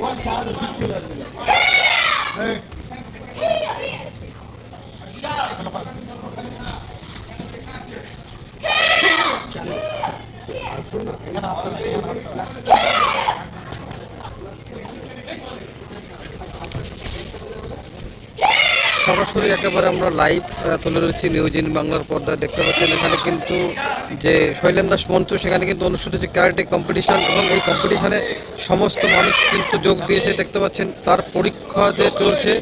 One thousand people. সরাসরি একেবারে আমরা লাইভ তুলে রয়েছি নিউজ ইন বাংলার পর্দায়, দেখতে পাচ্ছেন এখানে কিন্তু যে শৈলেন দাস মঞ্চ, সেখানে কিন্তু অনুষ্ঠিত হচ্ছে ক্যারাটে কম্পিটিশন এবং এই কম্পিটিশনে সমস্ত মানুষ কিন্তু যোগ দিয়েছে, দেখতে পাচ্ছেন, তার পরীক্ষা যে চলছে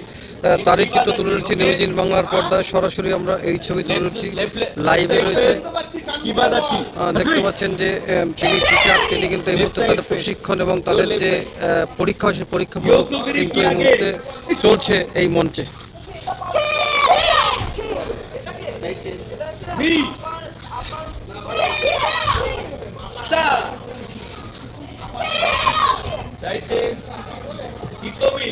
তারই চিত্র তুলে রয়েছে নিউজ ইন বাংলার পর্দায়। সরাসরি আমরা এই ছবি তুলে রয়েছি লাইভে রয়েছে। কি দেখতে পাচ্ছেন যে তিনি টিচার তিনি কিন্তু এই মুহূর্তে তাদের প্রশিক্ষণ এবং তাদের যে পরীক্ষা সে পরীক্ষা কিন্তু এই মুহূর্তে চলছে এই মঞ্চে। চাইছেন কি কমি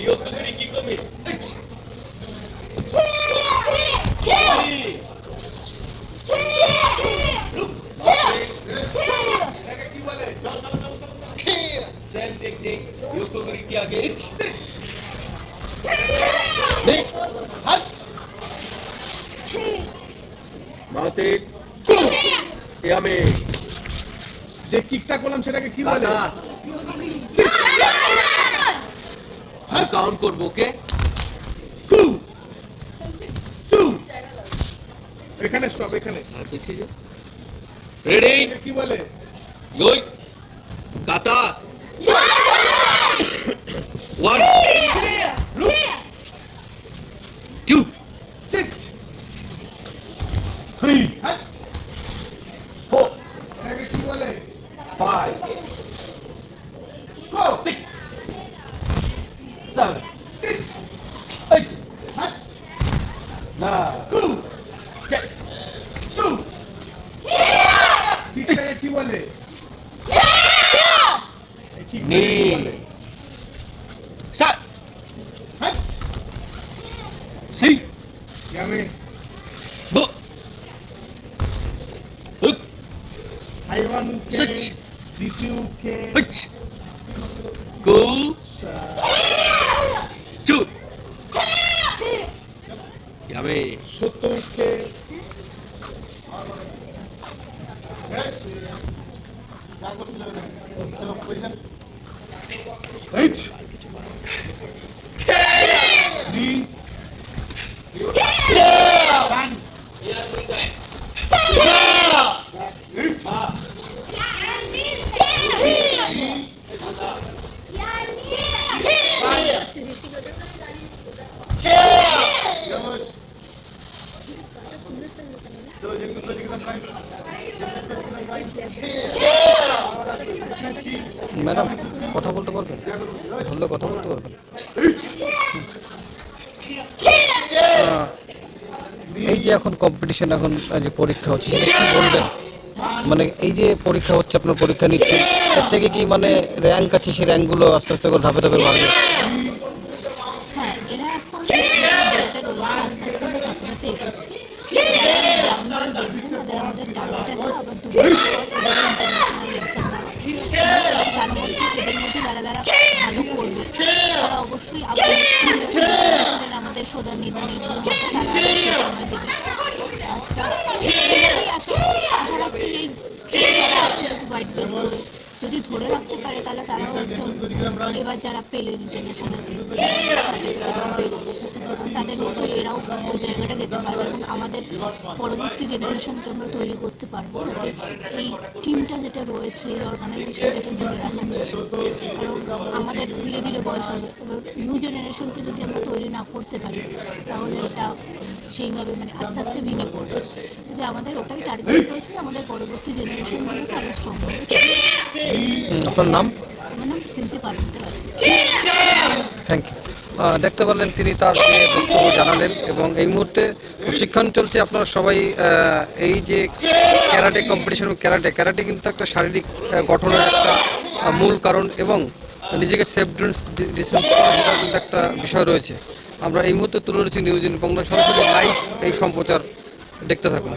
যে কিকটা করলাম সেটাকে কি বলে কাউন্ট করব ওকে এখানে সব এখানে। রেডি? কি বলে? ইয়োই কাতা ওয়ান টু সিট থ্রি কি বলে? এই কিকটাকে নি কি বলে সাত হাট সি। ইয়ামে। বো। হুক হাইওয়ানকে Six. দ্বিতীয়কে। হুচ গো ইয়ামে। Eight. Three. ম্যাডাম, কথা বলতে পারবেন? ধরলে কথা বলতে পারবেন? এই যে এখন কম্পিটিশন এখন যে পরীক্ষা হচ্ছে, সেটা কি বলবেন? মানে এই যে পরীক্ষা হচ্ছে, আপনার পরীক্ষা নিচ্ছেন এর থেকে কি মানে র্যাঙ্ক আছে, সেই র্যাঙ্কগুলো আস্তে আস্তে করে ধাপে ধাপে বাড়বে? তার মধ্যে এদের মধ্যে যারা যারা ভালো করবে তারা অবশ্যই আমাদের সোজা নির্ণয় আশা রাখছি এই যদি ধরে রাখতে পারে, তাহলে তারাও একজন এবার যারা পেলেন ইন্টারন্যাশনাল তাদের মতো এরাও ওই জায়গাটা যেতে পারবে এবং আমাদের পরবর্তী জেনারেশনকে আমরা তৈরি করতে পারব। যাতে এই টিমটা যেটা রয়েছে, এই অর্গানাইজেশনটাকে ধরে রাখার জন্য কারণ আমাদের ধীরে ধীরে বয়স হবে এবার নিউ জেনারেশনকে যদি আমরা তৈরি না করতে পারি তাহলে এটা সেইভাবে মানে আস্তে আস্তে ভেঙে পড়বে। যে আমাদের ওটাই টার্গেট রয়েছে আমাদের পরবর্তী জেনারেশনগুলোকে আরও স্ট্রং হবে। আপনার নাম? আমার নাম সিনসি পারমিতা থ্যাংক ইউ দেখতে পারলেন তিনি তার যে বক্তব্য জানালেন এবং এই মুহূর্তে প্রশিক্ষণ চলছে আপনারা সবাই এই যে ক্যারাটে কম্পিটিশন ক্যারাটে ক্যারাটে কিন্তু একটা শারীরিক গঠনের একটা মূল কারণ এবং নিজেকে সেফ ডিস্টেন্স কিন্তু একটা বিষয় রয়েছে। আমরা এই মুহূর্তে তুলে ধরেছি নিউজ ইন বাংলা সরাসরি লাইভ এই সম্প্রচার দেখতে থাকুন।